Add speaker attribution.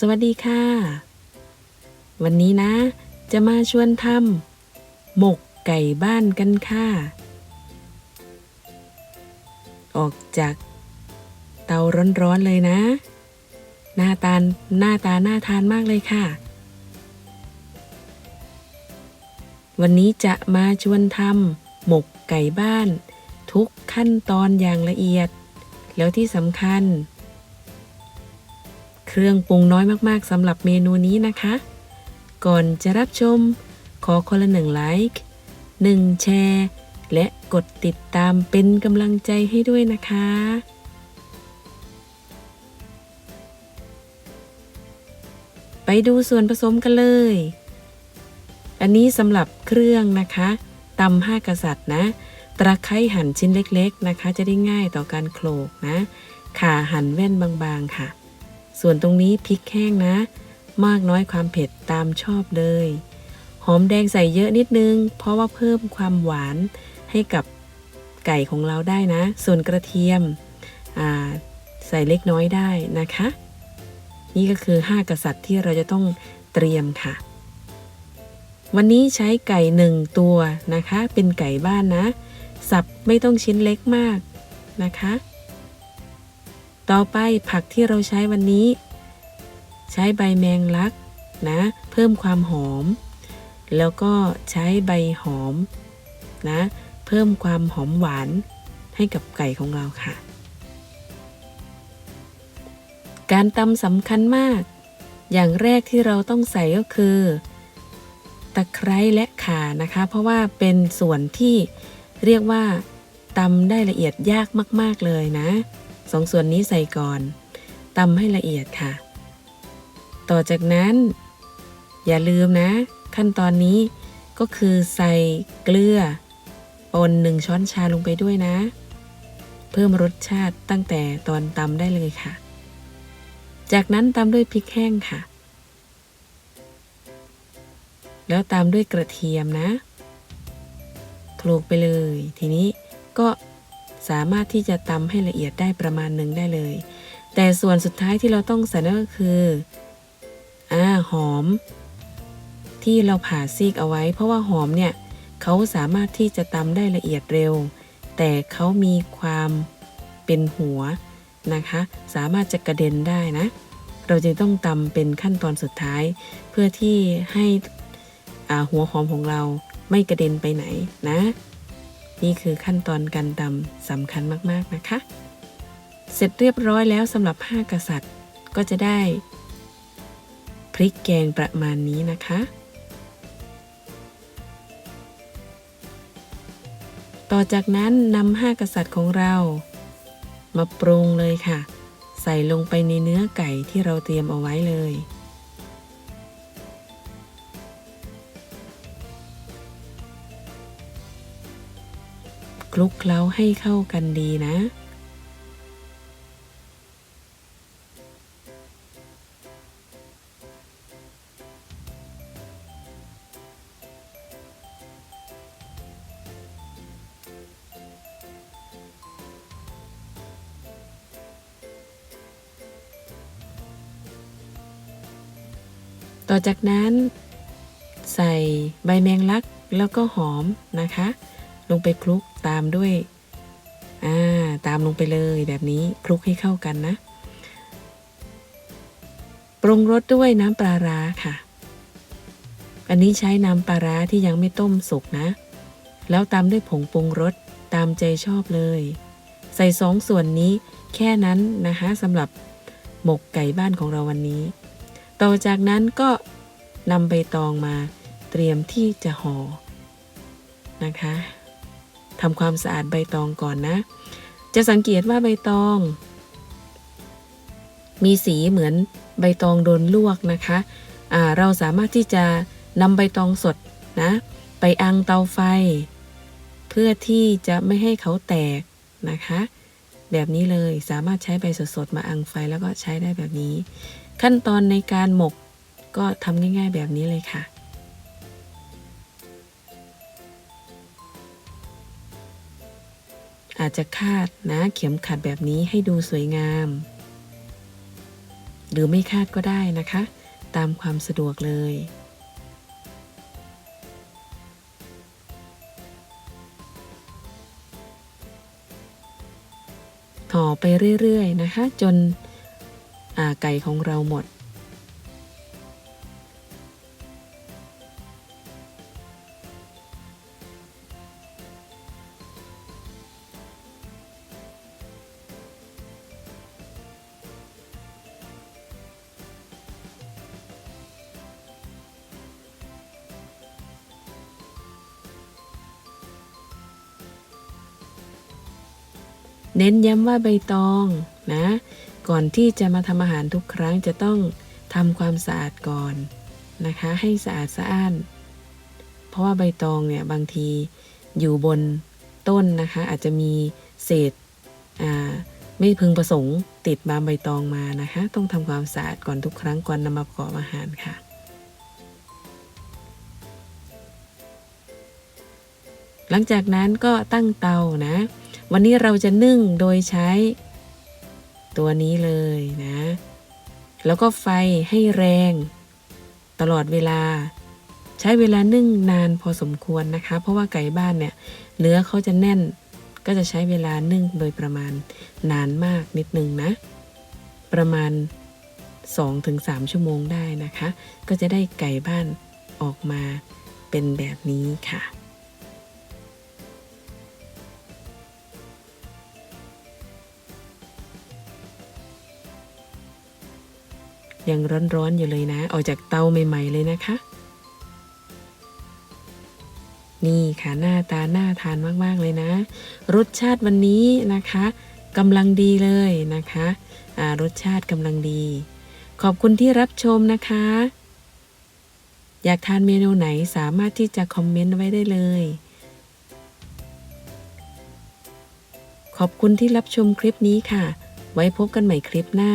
Speaker 1: สวัสดีค่ะ วันนี้นะ จะมาชวนทำหมกไก่บ้านกันค่ะ ออกจากเตาร้อนๆเลยนะ หน้าตาหน้าตาน่าทานมากเลยค่ะ วันนี้จะมาชวนทำหมกไก่บ้าน ทุกขั้นตอนอย่างละเอียด แล้วที่สำคัญ รื่องปรุงน้อยมากๆสำหรับเมนูนี้นะคะ ก่อนจะรับชม ขอคนละหนึ่งไลค์หนึ่งแชร์และกดติดตามเป็นกำลังใจให้ด้วยนะคะ ไปดูส่วนผสมกันเลย อันนี้สำหรับเครื่องนะคะตำห้ากษัตริย์นะ ตะไคร้หั่นชิ้นเล็กๆนะคะ จะได้ง่ายต่อการโขลกนะ ข่าหั่นแว่นบางๆค่ะ ส่วนตรงนี้พริกแห้งนะ มากน้อยความเผ็ดตามชอบเลย หอมแดงใส่เยอะนิดนึง เพราะว่าเพิ่มความหวานให้กับไก่ของเราได้นะ ส่วนกระเทียมใส่เล็กน้อยได้นะคะ นี่ก็คือ 5 กษัตริย์ที่เราจะต้องเตรียมค่ะ วันนี้ใช้ไก่หนึ่งตัวนะคะ เป็นไก่บ้านนะ สับไม่ต้องชิ้นเล็กมากนะคะ ต่อไปผักที่เราใช้วันนี้ ใช้ใบแมงลักนะ เพิ่มความหอม แล้วก็ใช้ใบหอมนะ เพิ่มความหอมหวานให้กับไก่ของเราค่ะ การตำสำคัญมาก อย่างแรกที่เราต้องใส่ก็คือ ตะไคร้และข่านะคะ เพราะว่าเป็นส่วนที่เรียกว่าตำได้ละเอียดยากมาก ๆ เลยนะ สองส่วนนี้ใส่ก่อนตำให้ละเอียดค่ะ ต่อจากนั้น อย่าลืมนะ ขั้นตอนนี้ก็คือใส่เกลือป่นหนึ่งช้อนชาลงไปด้วยนะ เพิ่มรสชาติตั้งแต่ตอนตำได้เลยค่ะ จากนั้นตามด้วยพริกแห้งค่ะ แล้วตามด้วยกระเทียมนะโขลกไปเลย ทีนี้ก็ สามารถที่จะตำให้ละเอียดได้ประมาณหนึ่งได้เลย แต่ส่วนสุดท้ายที่เราต้องใส่นั่นก็คืออ่าหอม ที่เราผ่าซีกเอาไว้ เพราะว่าหอมเนี่ยเขาสามารถที่จะตำได้ละเอียดเร็ว แต่เขามีความเป็นหัวนะคะ สามารถจะกระเด็นได้นะ เราจึงต้องตำเป็นขั้นตอนสุดท้าย เพื่อที่ให้หัวหอมของเราไม่กระเด็นไปไหนนะ นี่คือขั้นตอนการตำสำคัญมากๆนะคะ เสร็จเรียบร้อยแล้วสำหรับ 5 กษัตริย์ก็จะได้ พริกแกงประมาณนี้นะคะ ต่อจากนั้นนำห้ากษัตริย์ของเรา มาปรุงเลยค่ะ ใส่ลงไปในเนื้อไก่ที่เราเตรียมเอาไว้เลย คลุกเคล้าให้เข้ากันดีนะ ต่อจากนั้นใส่ใบแมงลักแล้วก็หอมนะคะ ลงไปคลุกตามด้วยอ่าตามลงไปเลยแบบนี้คลุกให้เข้ากันนะ ปรุงรสด้วยน้ำปลาร้าค่ะ อันนี้ใช้น้ำปลาร้าที่ยังไม่ต้มสุกนะ แล้วตามด้วยผงปรุงรสตามใจชอบเลย ใส่สองส่วนนี้แค่นั้นนะคะสำหรับหมกไก่บ้านของเราวันนี้ ต่อจากนั้นก็นำใบตองมาเตรียมที่จะห่อนะคะ ทำความสะอาดใบตองก่อนนะ จะสังเกตว่าใบตอง มีสีเหมือนใบตองโดนลวกนะคะะเราสามารถที่จะนำใบตองสดนะ ไปอังเตาไฟ เพื่อที่จะไม่ให้เขาแตกนะคะ แบบนี้เลยสามารถใช้ใบสดๆมาอังไฟแล้วก็ใช้ได้แบบนี้ ขั้นตอนในการหมกก็ทำง่าย ๆ แบบนี้เลยค่ะ อาจจะคาดนะเข็มขัดแบบนี้ให้ดูสวยงาม หรือไม่คาดก็ได้นะคะ ตามความสะดวกเลย ห่อไปเรื่อยๆนะคะ จนไก่ของเราหมด เน้นย้ำว่าใบตองนะ ก่อนที่จะมาทำอาหารทุกครั้งจะต้องทำความสะอาดก่อนนะคะ ให้สะอาดสะอ้าน เพราะว่าใบตองเนี่ยบางทีอยู่บนต้นนะคะ อาจจะมีเศษไม่พึงประสงค์ติดมาใบตองมานะคะ ต้องทำความสะอาดก่อนทุกครั้งก่อนนำมาประกอบอาหารค่ะหลังจากนั้นก็ตั้งเตานะ วันนี้เราจะนึ่งโดยใช้ ตัวนี้เลยนะ แล้วก็ไฟให้แรง ตลอดเวลา ใช้เวลานึ่งนานพอสมควรนะคะ เพราะว่าไก่บ้านเนี่ย เนื้อเขาจะแน่น ก็จะใช้เวลานึ่งโดยประมาณนานมากนิดนึงนะ ประมาณ 2-3 ชั่วโมงได้นะคะ ก็จะได้ไก่บ้านออกมาเป็นแบบนี้ค่ะ ยังร้อนๆอยู่เลยนะ ออกจากเตาใหม่ ๆ เลยนะคะ นี่ค่ะหน้าตาน่าทานมากๆเลยนะ รสชาติวันนี้นะคะกำลังดีเลยนะคะรสชาติกำลังดี ขอบคุณที่รับชมนะคะ อยากทานเมนูไหนสามารถที่จะคอมเมนต์ไว้ได้เลย ขอบคุณที่รับชมคลิปนี้ค่ะ ไว้พบกันใหม่คลิปหน้า